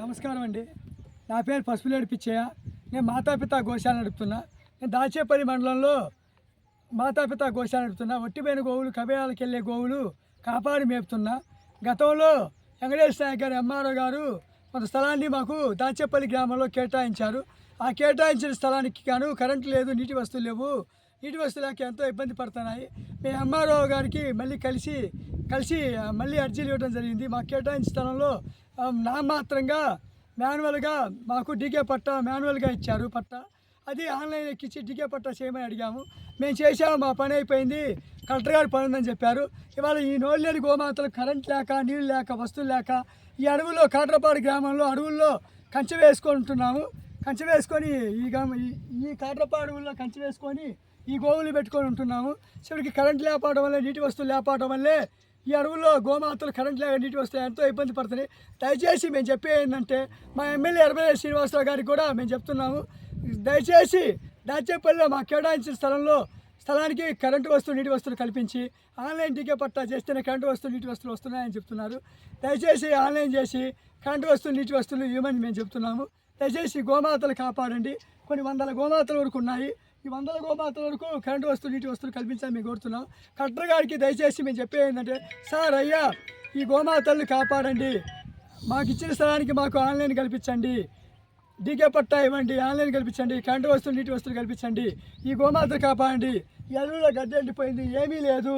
నమస్కారం అండి. నా పేరు పసుపులేడు పిచ్చయ్య. నేను మాతాపిత గోశాల నడుపుతున్నా. నేను దాచేపల్లి మండలంలో మాతాపిత గోశాల నడుపుతున్నా. ఒట్టిపోయిన గోవులు కబేయాలకు వెళ్ళే గోవులు కాపాడి మేపుతున్నా. గతంలో వెంకటేశ్వర నాయక్ గారు ఎంఆర్ఓ గారు కొంత స్థలాన్ని మాకు దాచేపల్లి గ్రామంలో కేటాయించారు. ఆ కేటాయించిన స్థలానికి గాను కరెంటు లేదు నీటి వస్తువులు లేవు. నీటి వస్తువులు లేక ఎంతో ఇబ్బంది పడుతున్నాయి. మేము ఎంఆర్ఓ గారికి మళ్ళీ కలిసి కలిసి మళ్ళీ అర్జీలు ఇవ్వడం జరిగింది. మాకు కేటాయించిన స్థలంలో నామాత్రంగా మాన్యువల్గా మాకు డీకే పట్టా మాన్యువల్గా ఇచ్చారు పట్టా. అది ఆన్లైన్ ఎక్కించి డీకే పట్టా చేయమని అడిగాము. మేము చేసాము మా పని అయిపోయింది. కలెక్టర్ గారు పని ఉందని చెప్పారు. ఇవాళ ఈ నోళ్ళేని గోమాతలు కరెంట్ లేక నీళ్ళు లేక వస్తువులు లేక ఈ అడవుల్లో కాట్రపాడు గ్రామంలో అడవుల్లో కంచె వేసుకుంటున్నాము కంచె వేసుకొని ఈ ఈ- ఈ అడవుల్లో కంచె వేసుకొని ఈ గోవులు పెట్టుకొని ఉంటున్నాము. చివరికి కరెంట్ లేకపోవడం వల్ల నీటి వస్తువులు లేకపోవడం వల్లే ఈ అడవుల్లో గోమాతలు కరెంట్ లేక నీటి వస్తువులు ఎంతో ఇబ్బంది పడుతున్నాయి. దయచేసి మేము చెప్పే ఏంటంటే మా ఎమ్మెల్యే ఎర్రబెల్లి శ్రీనివాసరావు గారికి కూడా మేము చెప్తున్నాము. దయచేసి దాచేపల్లిలో మా కేటాయించిన స్థలంలో స్థలానికి కరెంటు వస్తువు నీటి వస్తువులు కల్పించి ఆన్లైన్ టీకే పట్టా చేస్తేనే కరెంటు వస్తువు నీటి వస్తువులు వస్తున్నాయని చెప్తున్నారు. దయచేసి ఆన్లైన్ చేసి కరెంటు వస్తువులు నీటి వస్తువులు ఇవ్వమని మేము చెప్తున్నాము. దయచేసి గోమాతలు కాపాడండి. కొన్ని వందల గోమాతల వరకు ఉన్నాయి. ఈ వందల గోమాతల వరకు కరెంటు వస్తువులు నీటి వస్తువులు కల్పించాలని మేము కోరుతున్నాం. కలెక్టర్ గారికి దయచేసి మేము చెప్పే ఏంటంటే సార్ అయ్యా ఈ గోమాతలను కాపాడండి. మాకు ఇచ్చిన స్థలానికి మాకు ఆన్లైన్ కల్పించండి. డీకే పట్టా ఇవ్వండి ఆన్లైన్ కల్పించండి కరెంటు వస్తువులు నీటి వస్తువులు కల్పించండి ఈ గోమాత్ర కాపాడండి. ఈ అడవుల్లో గడ్డి ఎండిపోయింది ఏమీ లేదు.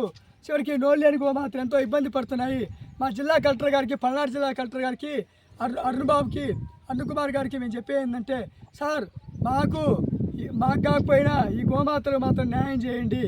చివరికి నోళ్ళు లేని గోమాతలు ఎంతో ఇబ్బంది పడుతున్నాయి. మా జిల్లా కలెక్టర్ గారికి పల్నాడు జిల్లా కలెక్టర్ గారికి అరు అరుణ్ బాబుకి అరుణ్ కుమార్ గారికి మేము చెప్పే ఏంటంటే సార్ మాకు మాకు కాకపోయినా ఈ గోమాతలు మాత్రం న్యాయం చేయండి.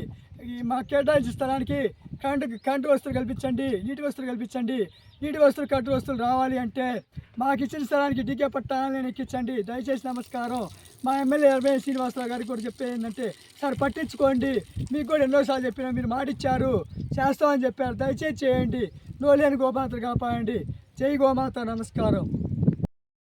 ఈ మా కేటాయించిన స్థలానికి కరెంటు కరెంటు వస్తువులు కల్పించండి నీటి వస్తువులు కల్పించండి నీటి వస్తువులు కరెంటు వస్తువులు రావాలి అంటే మాకు ఇచ్చిన స్థలానికి డీకే పట్టాలని ఎక్కించండి. దయచేసి నమస్కారం. మా ఎమ్మెల్యే ఎర్రబెల్లి శ్రీనివాసరావు గారికి కూడా చెప్పేది ఏంటంటే సార్ పట్టించుకోండి. మీకు కూడా ఎన్నోసార్లు చెప్పినా మీరు మాటిచ్చారు. చేస్తామని చెప్పారు. దయచేసి చేయండి. నోలేని గోమాతలు కాపాడండి. జై గోమాత. నమస్కారం.